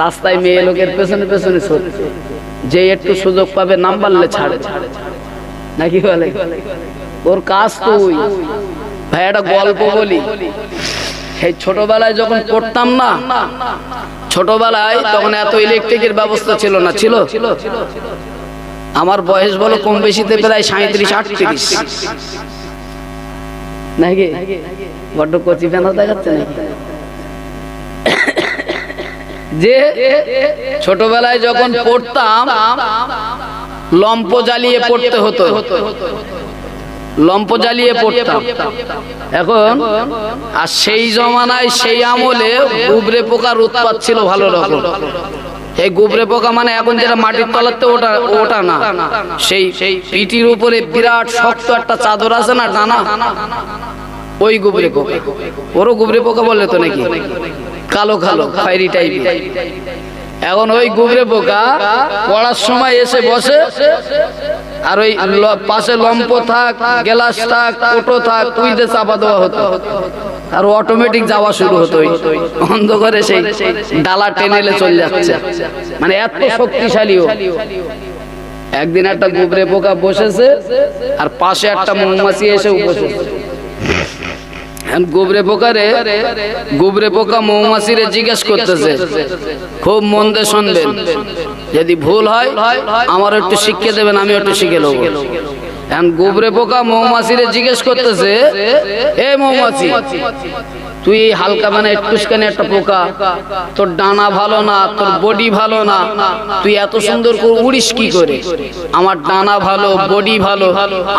রাস্তায় মেয়ে লোকের পেছনে পেছনে যে একটু সুযোগ পাবে নাম বাড়লে ছাড়ে নাকি বলে? ওর কাজ তো ওই। ভাই, একটা গল্প বলি। সেই ছোটবেলায় যখন পড়তাম না, ছোটবেলায় তখন এত ইলেকট্রিকের ব্যবস্থা ছিল না, ছিল? আমার বয়স বলো কম বেশিতে প্রায় সাঁত্রিশ আটত্রিশ। নাকি? বড্ড কচি ফেনা দেখাচ্ছে নাকি? যে ছোটবেলায় যখন পড়তাম, লম্প জ্বালিয়ে পড়তে হতো। লম্প জ্বালিয়ে পড়তাম। এখন আর সেই জমানায় সেই আমলে গুবরে পোকার উৎপাত ছিল ভালো রকম। এই গুবরে পোকা মানে এখন যেটা মাটির তলাতে ওটা ওটা না। সেই সেই পিটির উপরে বিরাট শক্ত একটা চাদর আছে না ডানা ওই গুবরে পোকা। ওরও গুবরে পোকা বলে তো নাকি? কালো কালো খয়েরি টাইপের এখন ওই গুবরে পোকা পড়ার সময় এসে বসে আর ওই পাশে লম্প থাক গ্লাস থাক কোটো থাক উইতে চাপা দেওয়া হতো। আর অটোমেটিক যাওয়া শুরু হতো অন্ধকারে সেই ডালা টেনেলে চলে যাচ্ছে। মানে এত শক্তিশালী ও। একদিন একটা গুবরে পোকা বসেছে আর পাশে একটা মৌমাছি এসে বসেছে গোবরে পোকারে গোবরে পোকা মৌমাছিরে জিজ্ঞেস করতেছে। খুব মন দিয়ে শুনবেন যদি ভুল হয় আমার একটু শিখিয়ে দেবেন আমি একটু শিখে নেব। এখন গোবরে পোকা মৌমাছিরে জিজ্ঞেস করতেছে, এ মৌমাছি তুই এই হালকা মানে একটুখানি একটা পোকা। তোর ডানা ভালো না, তোর বডি ভালো না। তুই এত সুন্দর করে উড়িস কি করে? আমার ডানা ভালো, বডি ভালো,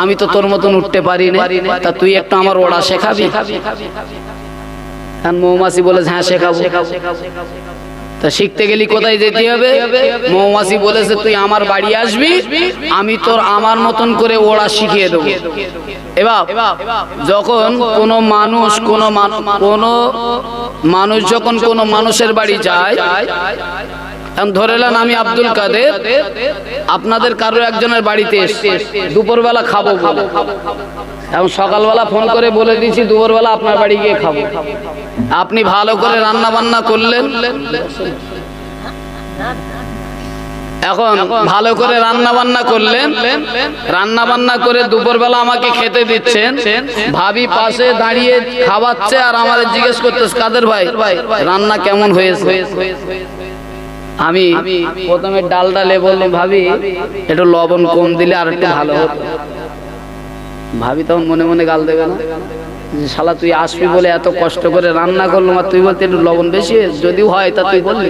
আমি তো তোর মতন উঠতে পারি না। তা তুই একটা আমার ওড়া শেখাবি? মৌমাছি বলে হ্যাঁ শেখাবো। তা শিখতে গেলি কোথায় যেতে হবে? মৌমাছি বলেছে, তুই আমার বাড়ি আসবি, আমি তোর আমার মতন করে ওড়া শিখিয়ে দেবো। এবার যখন কোনো মানুষ, কোনো কোনো মানুষ যখন কোনো মানুষের বাড়ি যায়, এখন ধরে নেন আমি আব্দুল কাদের, আপনাদের কারও একজনের বাড়িতে দুপুরবেলা খাব বলে। এখন সকালবেলা ফোন করে বলে দিয়েছি, দুপুরবেলা আপনার বাড়ি গিয়ে খাব। আপনি ভালো করে রান্না বান্না করলেন। এখন ভালো করে রান্না বান্না করলেন। রান্না বান্না করে দুপুরবেলা আমাকে খেতে দিচ্ছেন। ভাবি পাশে দাঁড়িয়ে খাওয়াচ্ছে আর আমাদের জিজ্ঞেস করতেছে, কাদের ভাই? রান্না কেমন হয়েছে? আমি প্রথমে ডাল ডালে ভাবি, একটু লবণ কম দিলে আর একটু ভালো হতো। ভাবি তখন মনে মনে গাল দেবে যে শালা, তুই আসবি বলে এত কষ্ট করে রান্না করলাম আর তুই বলতে একটু লবণ বেশি যদিও হয়, তা তুই বললি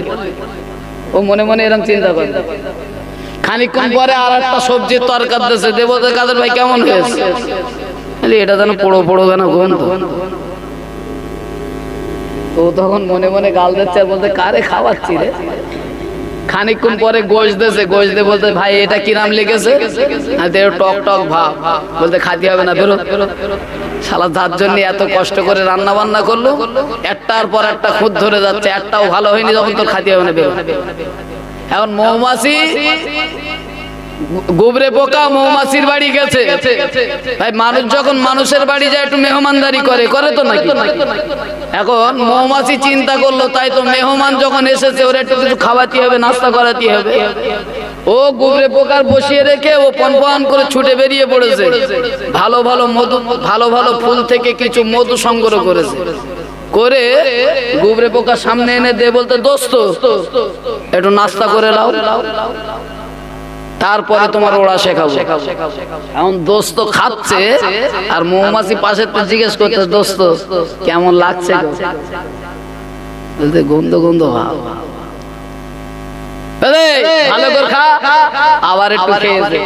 ও মনে মনে এরকম চিন্তা করে। খানিকক্ষণ পরে আর একটা সবজির তরকার দিয়েছে দেবো কাদের ভাই কেমন হয়েছে? এটা যেন পড়ো পড়ো কেন গন্ধ। ও তখন মনে মনে গাল দিচ্ছে আর বলতে কারে খাওয়াচ্ছি রে? খানিকক্ষণ পরে গোশ দেছে গোশ দিয়ে বলতে, ভাই, এটা কি নাম লিখেছে? টক টক ভাব। বলতে, খাতি হবে না বেরো এত কষ্ট করে রান্না বান্না করল, একটার পর একটা ধরে যাচ্ছে, একটাও ভালো হয়নি খাতি হবে না, বেরো। এখন মৌমাছি গোবরে পোকা মৌমাছির বাড়ি গেছে। ভাই মানুষ যখন মানুষের বাড়ি যায় একটু মেহমানদারি করে করে তো নাকি? এখন মৌমাছি চিন্তা করল, তাই তো মেহমান যখন এসেছে, ওরা একটু কিছু খাওয়াতে হবে, নাস্তা করাতে হবে। ও গুবরে পোকার বসিয়ে রেখে ও পনপন করে ছুটে বেরিয়ে পড়েছে। ভালো ভালো মধু, ভালো ভালো ফুল থেকে কিছু মধু সংগ্রহ করেছে। করে গুবরে পোকা সামনে এনে দে বলতে, দোস্ত, একটু নাস্তা করে লাও তারপরে তোমার ওরা শেখাবো। এখন দোস্ত খাচ্ছে আর মৌমাছি পাশে তো জিজ্ঞেস করতে দোস্ত কেমন লাগছে বলতে গন্ধ গন্ধ ভাব। ভালো করে খা আবার একটু খেয়েছে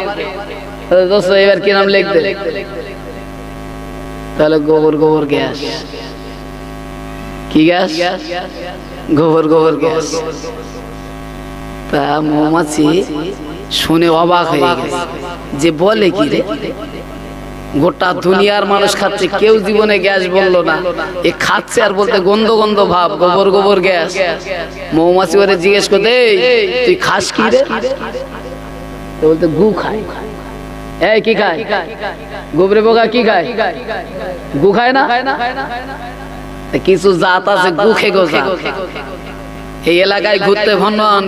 দোস্ত এবার কি নাম লিখতে তাহলে গোবর গোবর গ্যাস। কি গ্যাস? গোবর গোবর গ্যাস। তা মৌমাছি শুনে অবাক হয়ে গেছে। যে বলে কি রে? গোটা দুনিয়ার মানুষ খাচ্ছে কেউ জীবনে গ্যাস বলল না। এ খাচ্ছে আর বলতে গন্ধ গন্ধ ভাব গোবর গোবর গ্যাস। মৌমাছি ওরে জিজ্ঞেস করতে "এই, তুই খাস কি রে? বলতে গু খায়। এই কি খায়? গোবরে পোকা কি খায়? গু খায় না? কিছু জাত আছে গো জাত। এই এলাকায় ঘুরতে ভ্রমণ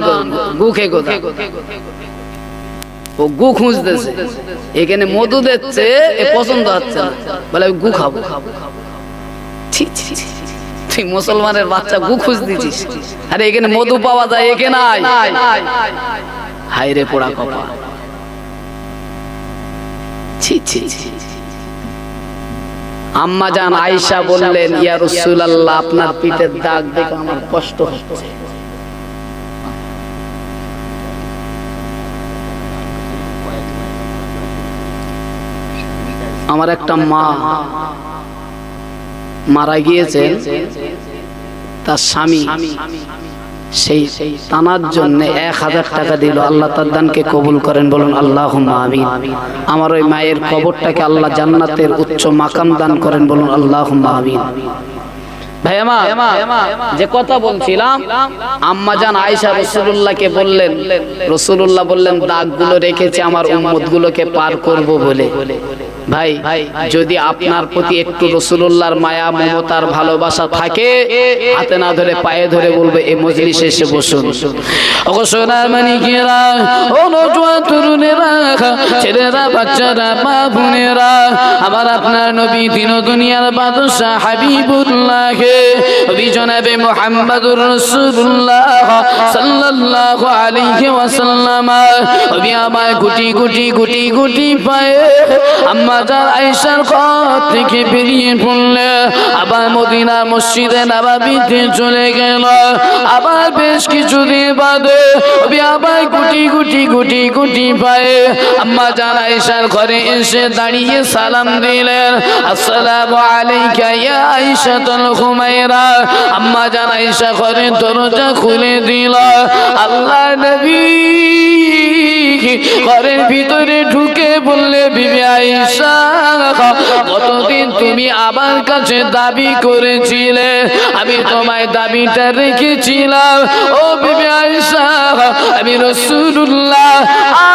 গুখে গো জাত। ও গু খুঁজতেছে। এখানে মধু দিচ্ছে পছন্দ হচ্ছে বলে, আমি গু খাব। তুই মুসলমানের বাচ্চা গু খুঁজ দিছিস আরে, এখানে মধু পাওয়া যায় এখানে আয় হাই রে পোড়া কপা ছি ছি। আম্মা জান আয়েশা বললেন, ইয়া রাসূলুল্লাহ, আপনার পিঠের দাগ দেখে আমার কষ্ট হচ্ছে। আমার একটা মা মারা গিয়েছেন তার স্বামী। সেই তানার জন্য এক হাজার টাকা দিল। আল্লাহ তার দানকে কবুল করেন, বলুন আল্লাহ আমিন। আমার ওই মায়ের কবরটাকে আল্লাহ জান্নাতের উচ্চ মাকাম দান করেন, বলুন আল্লাহ আমিন। ভাই আমার যে কথা বলছিলাম আম্মা জান আয়েশা রসুল্লাহকে বললেন রসুল্লাহ বললেন দাগগুলো রেখেছে আমার উম্মত গুলোকে পার করব বলে। ভাই যদি আপনার প্রতি একটু রসুল্লাহর মায়া মমতার ভালোবাসা থাকে হাতে না ধরে পায়ে ধরে বলবে এই মজলিসে এসে বসুন। ছেলেরা বাচ্চারা মা বোনেরা আমার আপনার নবী দিন দুনিয়ার বাদশাহ হাবিবুল্লাহকে সাল্লাল্লাহু আলাইহি ওয়াসাল্লাম। গুটি গুটি গুটি গুটি আম্মা যার আয়েশার থেকে বেরিয়ে পড়লে আবার মদিনা মসজিদে নববীতে চলে গেল। আবার বেশ কিছুদিন বাদে নবী আবার গুটি গুটি গুটি গুটি পায়ে আম্মা জান আয়েশার ঘরে এসে দাঁড়িয়ে সালাম দিলেন। আসসালামু আলাইকা ইয়া আয়েশাতুল হুমায়রা আম্মা দরজা খুলে দিল। আল্লাহ নবী ঘরের ভিতরে ঢুকে বললে, বিবি আয়েশা কতদিন তুমি আমার কাছে দাবি করেছিলে। আমি তোমায় দাবিটা রেখেছিলাম। ও বিবি আয়েশা, আমি রাসূলুল্লাহ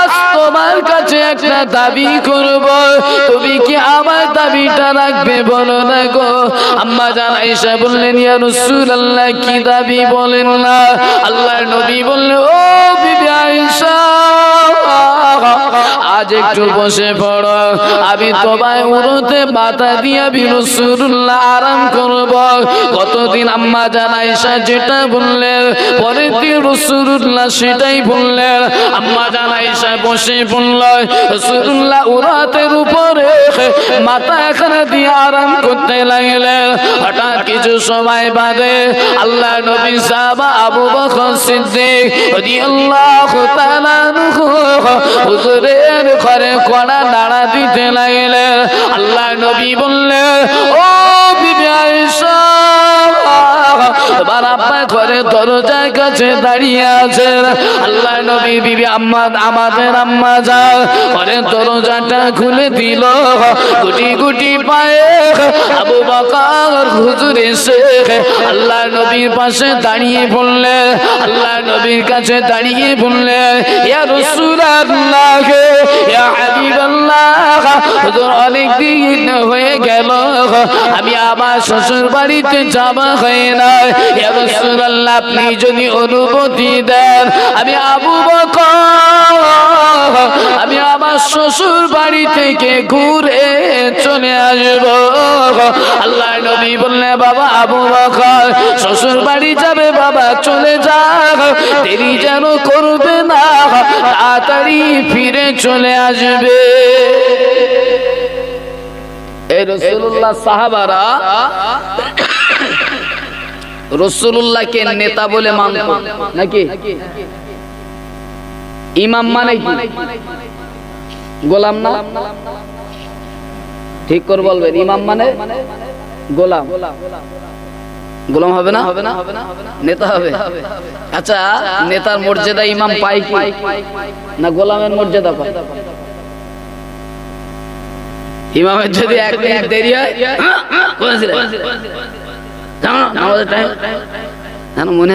আজ তোমার কাছে একটা দাবি করব। তুমি কি আমার দাবিটা রাখবে বলো না গো। আম্মা জান আয়েশা বললেন, ইয়া রাসূলুল্লাহ, কি দাবি বলেন না? আল্লাহর নবী বললেন, ও বিবি আয়েশা আজ একটু বসে পড়ো। আমি তোমায় উড়োতে মাথা দিয়া বিরসুল্লাহ আরাম করব। কতদিন আম্মা জান আয়েশা যেটা বললেন পরের দিন রসুল্লাহ সেটাই বললেন আম্মা জান আয়েশা বসে বলল রসুল্লাহ উরাতের উপরে মাথা এখানে দিয়ে আরাম করতে লাগলেন হঠাৎ কিছু সময় বাদে আল্লাহ নবী সাহাবা আবু বকর সিদ্দিক রাদিয়াল্লাহু হুজুরের ঘরে কড়া দাঁড়া দিতে লাগলেন আল্লাহ নবী বললেন ও তোমার আব্বা ঘরে দরজার কাছে দাঁড়িয়ে আছেন আল্লাহ নবী বিবি আম্মা, আমাদের আম্মা যা ঘরে দরজাটা খুলে দিল। গুটি গুটি পায়ে আবু বকর হুজুর এসে আল্লাহ নবীর পাশে দাঁড়িয়ে বললেন আল্লাহ নবীর কাছে দাঁড়িয়ে বললেন ইয়া রাসূলুল্লাহ ইয়া হাবিবাল্লাহ হুজুর অনেক দিন হয়ে গেল। আমি আমার শ্বশুর বাড়িতে যাওয়া হয় না রাসূলুল্লাহ, আপনি যদি অনুমতি দেন, আমি আবু বকর, আমি আমার শ্বশুর বাড়ি থেকে ঘুরে চলে আসব। আল্লাহ নবী বললে বাবা আবু বকর, শ্বশুর বাড়ি যাবে, বাবা চলে যা দেরি যেন করবে না, তাড়াতাড়ি ফিরে চলে আসবে। এই রসুল্লাহ সাহাবারা রসুল্লাহকে নেতা বলে মানত। নাকি? ইমাম মানে গোলাম না? ঠিক করে বলবেন, ইমাম মানে গোলাম। গোলাম হবে না? হবে না নেতা হবে। আচ্ছা নেতার মর্যাদা ইমাম পাই না, গোলামের মর্যাদা পায়। ইমামের যদি এক মিনিট দেরি হয় কোন ছিল? আমাদের টাইম মনে